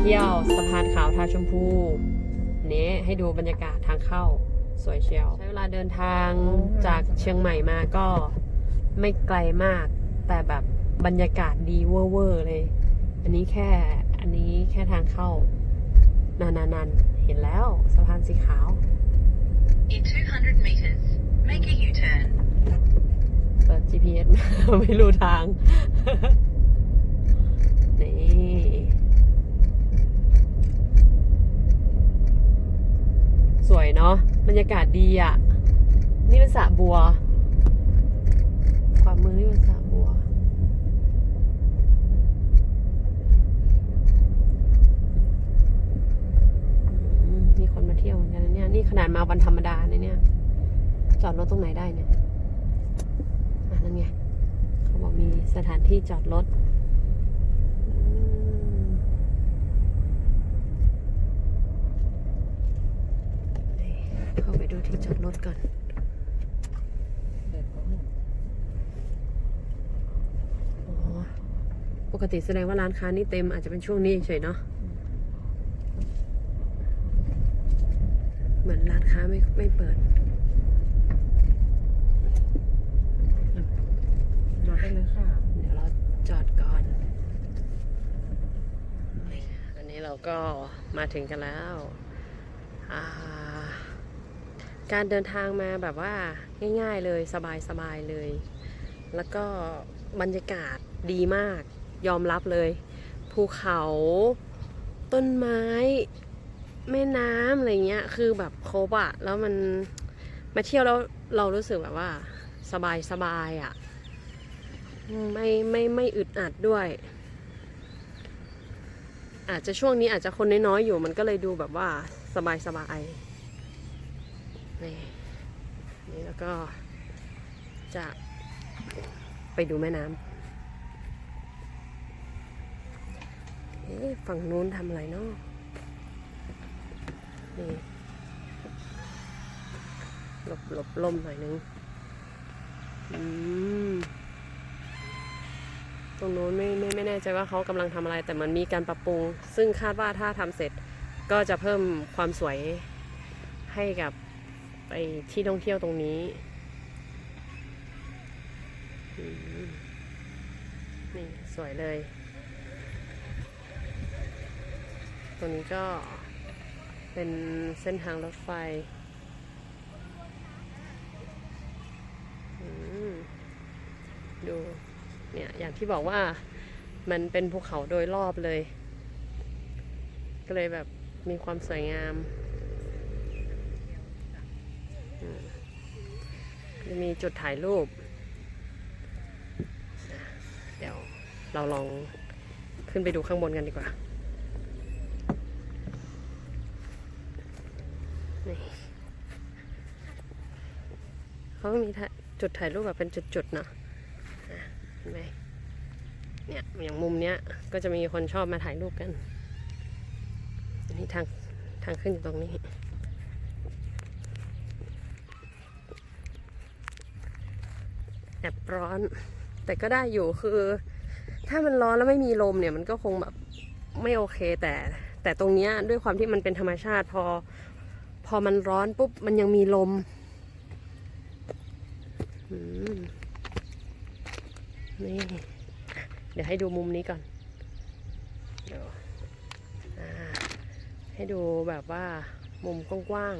จะไปเที่ยวสะพานขาวทาชมพูนี้ให้ดูบรรยากาศทางเข้าสวยเชียว ใช้เวลาเดินทางจากเชียงใหม่มาก็ไม่ไกลมาก แต่แบบบรรยากาศดีเวอร์ๆเลย อันนี้แค่อันนี้แค่ทางเข้านานๆๆเห็นแล้วสะพานสีขาว In 200 meters, make a U-turn. เปิด GPS มาไม่รู้ทาง นี่ สวยเนาะบรรยากาศดีอะ่ะ นี่เป็นสระบัว ความมือนี่เป็นสระบัวมมีคนมาเที่ยวเหมือนกันนะเนี่ย นี่ขนาดมาวันธรรมดาเนี่ยเนี่ย จอดรถตรงไหนได้เนี่ย อะนั่นไง เขาบอกมีสถานที่จอดรถอืมนี่ เข้าไปดูที่จอดรถก่อนอ๋อปกติแสดงว่าร้านค้านี่เต็มอาจจะเป็นช่วงนี้เฉยๆเนาะเหมือนร้านค้าไม่ไม่เปิดจอดได้เลยค่ะ เดี๋ยวเราจอดก่อน อันนี้เราก็มาถึงกันแล้ว อ่า การเดินทางมาแบบว่าง่าย ๆเลยสบายๆเลย แล้วก็บรรยากาศดีมากยอมรับเลย ภูเขา ต้นไม้ แม่น้ำอะไรเงี้ย คือแบบครบอะแล้วมันมาเที่ยวแล้วเรารู้สึกแบบว่า สบายสบายๆอะไม่ไม่ไม่อึดอัดด้วย อาจจะช่วงนี้อาจจะคนน้อยๆอยู่มันก็เลยดูแบบว่าสบายสบาย นี่นี่แล้วก็จะไปดูแม่น้ำเอ๊ะฝั่งนู้นทำอะไรเนาะนี่หลบหลบล่มหน่อยนึงอืมตรงโน้นไม่ไม่ไม่แน่ใจว่าเขากำลังทำอะไร แต่มันมีการปรับปรุง ซึ่งคาดว่าถ้าทำเสร็จก็จะเพิ่มความสวยให้กับ ไปที่ท่องเที่ยวตรงนี้นี่สวยเลย ตรงนี้ก็เป็นเส้นทางรถไฟดูเนี่ยอย่างที่บอกว่ามันเป็นภูเขาโดยรอบเลย ก็เลยแบบมีความสวยงาม จะมีจุดถ่ายรูป เดี๋ยวเราลองขึ้นไปดูข้างบนกันดีกว่า นี่เขาก็มีจุดถ่ายรูปแบบเป็นจุดๆเนาะเห็นไหมเนี่ยอย่างมุมเนี้ยก็จะมีคนชอบมาถ่ายรูปกันนนี้ทางทางขึ้นอยู่ตรงนี้ แอบร้อน แต่ก็ได้อยู่คือ ถ้ามันร้อนแล้วไม่มีลมเนี่ยมันก็คงแบบไม่โอเคแต่ แต่ตรงเนี้ยด้วยความที่มันเป็นธรรมชาติพอ พอมันร้อนปุ๊บมันยังมีลมนี่เดี๋ยวให้ดูมุมนี้ก่อนเดี๋ยวอ่าให้ดูแบบว่ามุมกว้าง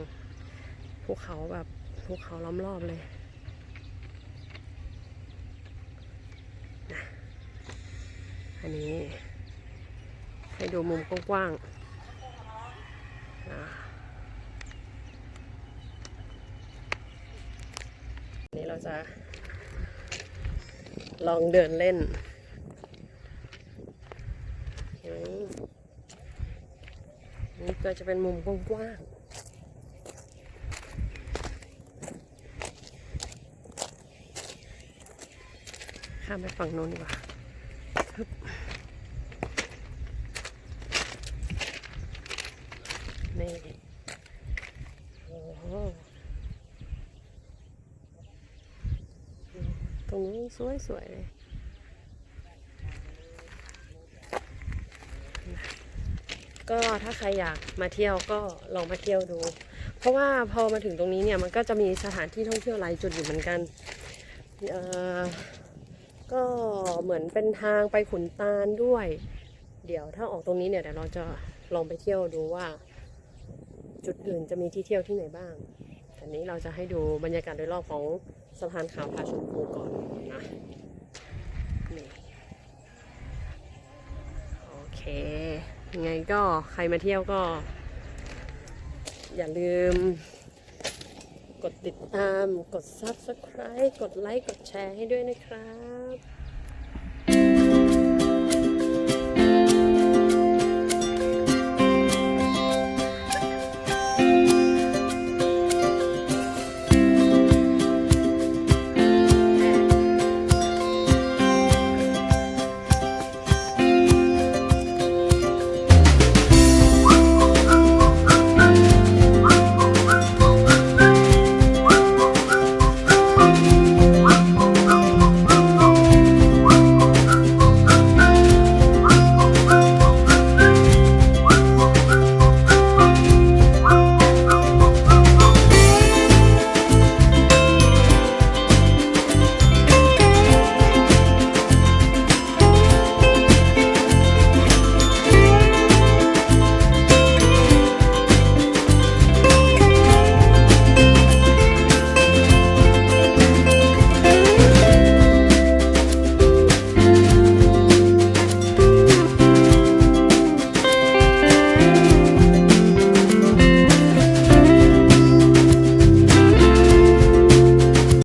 ๆภูเขาแบบภูเขาล้อมรอบเลยนะ อันนี้ให้ดูมุมกว้างๆนี้เราจะ ลองเดินเล่นนี่ก็จะเป็นมุมกว้างๆข้ามไปฝั่งโน้นดีกว่าฮึบนี่โอ้โห ตรงนี้สวยๆเลยก็ถ้าใครอยากมาเที่ยวก็ลองมาเที่ยวดู เพราะว่าพอมาถึงตรงนี้เนี่ยมันก็จะมีสถานที่ท่องเที่ยวหลายจุดอยู่เหมือนกันก็เหมือนเป็นทางไปขุนตาลด้วย เดี๋ยวถ้าออกตรงนี้เนี่ยเดี๋ยวเราจะลองไปเที่ยวดูว่า จุดอื่นจะมีที่เที่ยวที่ไหนบ้าง อันนี้เราจะให้ดูบรรยากาศโดยรอบของสะพานขาวพาชมพูก่อนนะนี่โอเคยังไงก็ใครมาเที่ยวก็ อย่าลืม กดติดตาม กด Subscribe กดไลค์ กดแชร์ให้ด้วยนะครับ